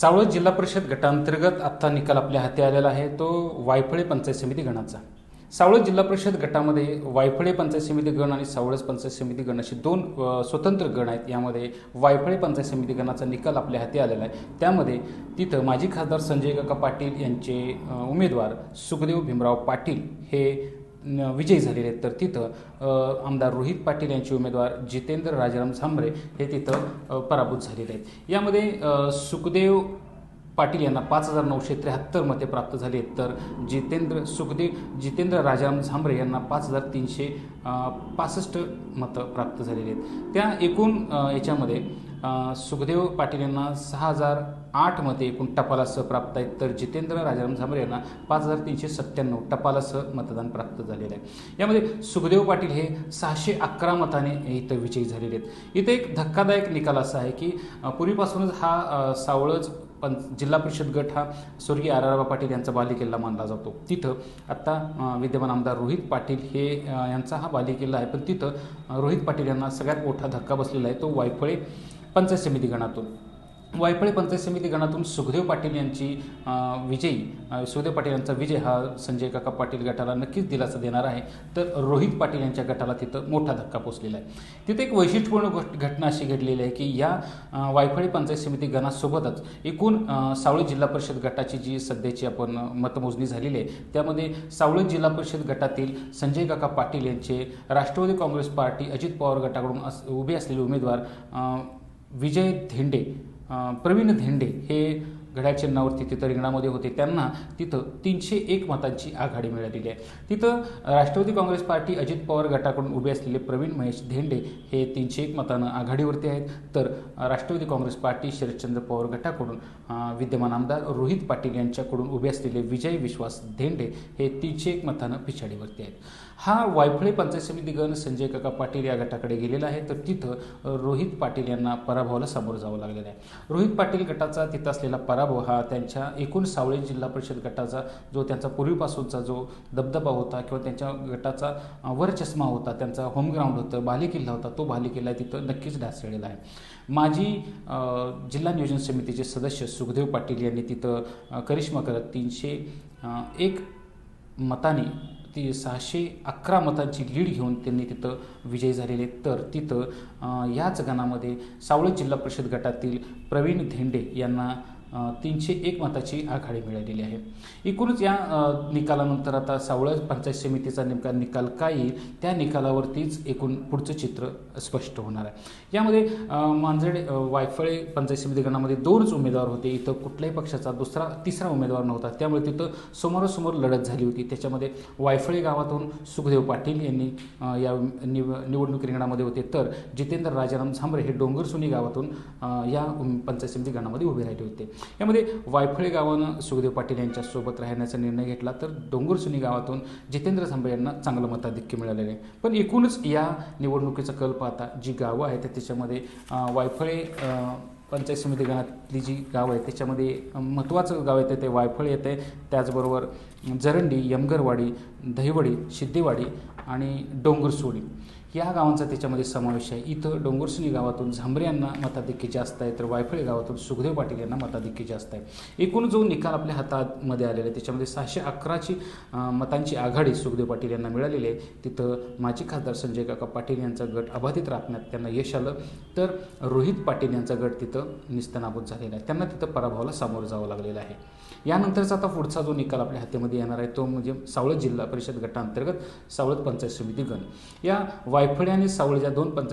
सावळत जिल्हा परिषद गटांतर्गत आत्ता निकाल आपल्या हाती आलेला आहे. तो वायफळे पंचायत समिती गणाचा. सावळत जिल्हा परिषद गटामध्ये वायफळे पंचायत समिती गण आणि सावळज पंचायत समिती गण असे दोन स्वतंत्र गण आहेत. यामध्ये वायफळे पंचायत समिती गणाचा निकाल आपल्या हाती आलेला आहे. त्यामध्ये तिथं माजी खासदार संजय काका पाटील यांचे उमेदवार सुखदेव भीमराव पाटील हे विजयी झालेले आहेत. तर तिथं आमदार रोहित पाटील यांचे उमेदवार जितेंद्र राजाराम झांबरे हे तिथं पराभूत झालेले आहेत. यामध्ये सुखदेव पाटील यांना पाच हजार नऊशे त्र्याहत्तर मते प्राप्त झाली आहेत. तर जितेंद्र सुखदेव जितेंद्र राजाराम झांबरे यांना पाच हजार तीनशे पासष्ट मतं प्राप्त झालेली आहेत. त्या एकूण याच्यामध्ये सुखदेव पाटील यांना सहा हजार आठमध्ये एकूण टपालासह प्राप्त आहेत. तर जितेंद्र राजाराम झांबरे यांना पाच हजार तीनशे सत्त्याण्णव टपालासह मतदान प्राप्त झालेलं आहे. यामध्ये सुखदेव पाटील हे सहाशे अकरा मताने इथं विजयी झालेले आहेत. इथे एक धक्कादायक निकाल असा आहे की पूर्वीपासूनच हा सावळच सावळज पण जिल्हा परिषद गट हा स्वर्गीय आराराबा पाटील यांचा बालेकिल्ला मानला जातो. तिथं आत्ता विद्यमान आमदार रोहित पाटील हे यांचा हा बालेकिल्ला आहे. पण तिथं रोहित पाटील यांना सगळ्यात मोठा धक्का बसलेला आहे. तो वायफळे पंचायत समिती गणातून. वायफळे पंचायत समिती गणातून सुखदेव पाटील यांची विजयी सुखदेव पाटील यांचा विजय हा संजय काका पाटील गटाला नक्कीच दिलासा देणार आहे. तर रोहित पाटील यांच्या गटाला तिथं मोठा धक्का पोचलेला आहे. तिथे एक वैशिष्ट्यपूर्ण घटना अशी घडलेली आहे की या वायफळे पंचायत समिती गणासोबतच एकूण सावळी जिल्हा परिषद गटाची जी सध्याची आपण मतमोजणी झालेली आहे त्यामध्ये सावळी जिल्हा परिषद गटातील संजय काका पाटील यांचे राष्ट्रवादी काँग्रेस पार्टी अजित पवार गटाकडून उभे असलेले उमेदवार विजय धेंडे प्रवीण धेंडे हे घड्याळ चिन्हावरती तिथं रिंगणामध्ये होते. त्यांना तिथं तीनशे एक मतांची आघाडी मिळालेली आहे. तिथं राष्ट्रवादी काँग्रेस पार्टी अजित पवार गटाकडून उभे असलेले प्रवीण महेश धेंडे हे तीनशे एक मतानं आघाडीवरती आहेत. तर राष्ट्रवादी काँग्रेस पार्टी शरदचंद्र पवार गटाकडून विद्यमान आमदार रोहित पाटील यांच्याकडून उभे असलेले विजय विश्वास धेंडे हे तीनशे एक मतानं पिछाडीवरती आहेत. हा वायफळे पंचायत समिती गण संजय काका पाटील या गटाकडे गेलेला आहे. तर तिथं रोहित पाटील यांना पराभवाला सामोरं जावं लागलेलं आहे. रोहित पाटील गटाचा तिथं असलेला पराभव हा त्यांच्या एकूण सावळे जिल्हा परिषद गटाचा जो त्यांचा पूर्वीपासूनचा जो दबदबा होता किंवा त्यांच्या गटाचा वरचष्मा होता त्यांचा होमग्राउंड होतं बालेकिल्ला होता तो बालेकिल्ला तिथं नक्कीच ढासळलेला आहे. माजी जिल्हा नियोजन समितीचे सदस्य सुखदेव पाटील यांनी तिथं करिश्मा करत तीनशे एक मताने ती सहाशे अकरा मतांची लीड घेऊन त्यांनी तिथं विजयी झालेले. तर तिथं याच गणामध्ये सावळे जिल्हा परिषद गटातील प्रवीण धेंडे यांना तीनशे एक मताची आघाडी मिळालेली आहे. एकूणच या निकालानंतर आता सावळा पंचायत समितीचा नेमका निकाल काय येईल त्या निकालावरतीच एकूण पुढचं चित्र स्पष्ट होणार आहे. यामध्ये मांजरे वायफळे पंचायत समिती गणामध्ये दोनच उमेदवार होते. इथं कुठल्याही पक्षाचा दुसरा तिसरा उमेदवार नव्हता. त्यामुळे तिथं समोरासमोर लढत झाली होती. त्याच्यामध्ये वायफळे गावातून सुखदेव पाटील यांनी या निव निवडणूक रिंगणामध्ये होते. तर जितेंद्र राजाराम झांबरे हे डोंगरसुनी गावातून या पंचायत समिती गणामध्ये उभे राहिले होते. यामध्ये वायफळे गावानं सुखदेव पाटील यांच्या सोबत राहण्याचा निर्णय घेतला. तर डोंगरसुनी गावातून जितेंद्र झांबे यांना चांगलं मताधिक्य मिळालेलं आहे. पण एकूणच या निवडणुकीचा कल पाहता जी गावं आहेत त्याच्यामध्ये वायफळे पंचायत समिती गणातली जी गावं आहेत त्याच्यामध्ये महत्त्वाचं गाव येतं ते वायफळ येते त्याचबरोबर जरंडी यमगरवाडी दहिवडी शिद्देवाडी आणि डोंगरसोडी. या गावांचा त्याच्यामध्ये समावेश आहे. इथं डोंगरसुनी गावातून झांबरे यांना मताधिक्य जास्त आहे तर वायफळे गावातून सुखदेव पाटील यांना मताधिक्य जास्त आहे. एकूण जो निकाल आपल्या हातामध्ये आलेला आहे त्याच्यामध्ये सहाशे अकराची मतांची आघाडी सुखदेव पाटील यांना मिळालेली आहे. तिथं माजी खासदार संजय काका पाटील यांचा गट अबाधित राखण्यात त्यांना यश आलं. तर रोहित पाटील यांचा गट तिथं निस्तनाबूत झालेला आहे. त्यांना तिथं पराभवाला सामोरं जावं लागलेलं आहे. यानंतरचा आता पुढचा जो निकाल आपल्या हातामध्ये येणार आहे तो म्हणजे सावळत जिल्हा परिषद गटांतर्गत सावळत पंचायत समिती गण. या वाय वायफळे आणि सावळीच्या दोन पंचायत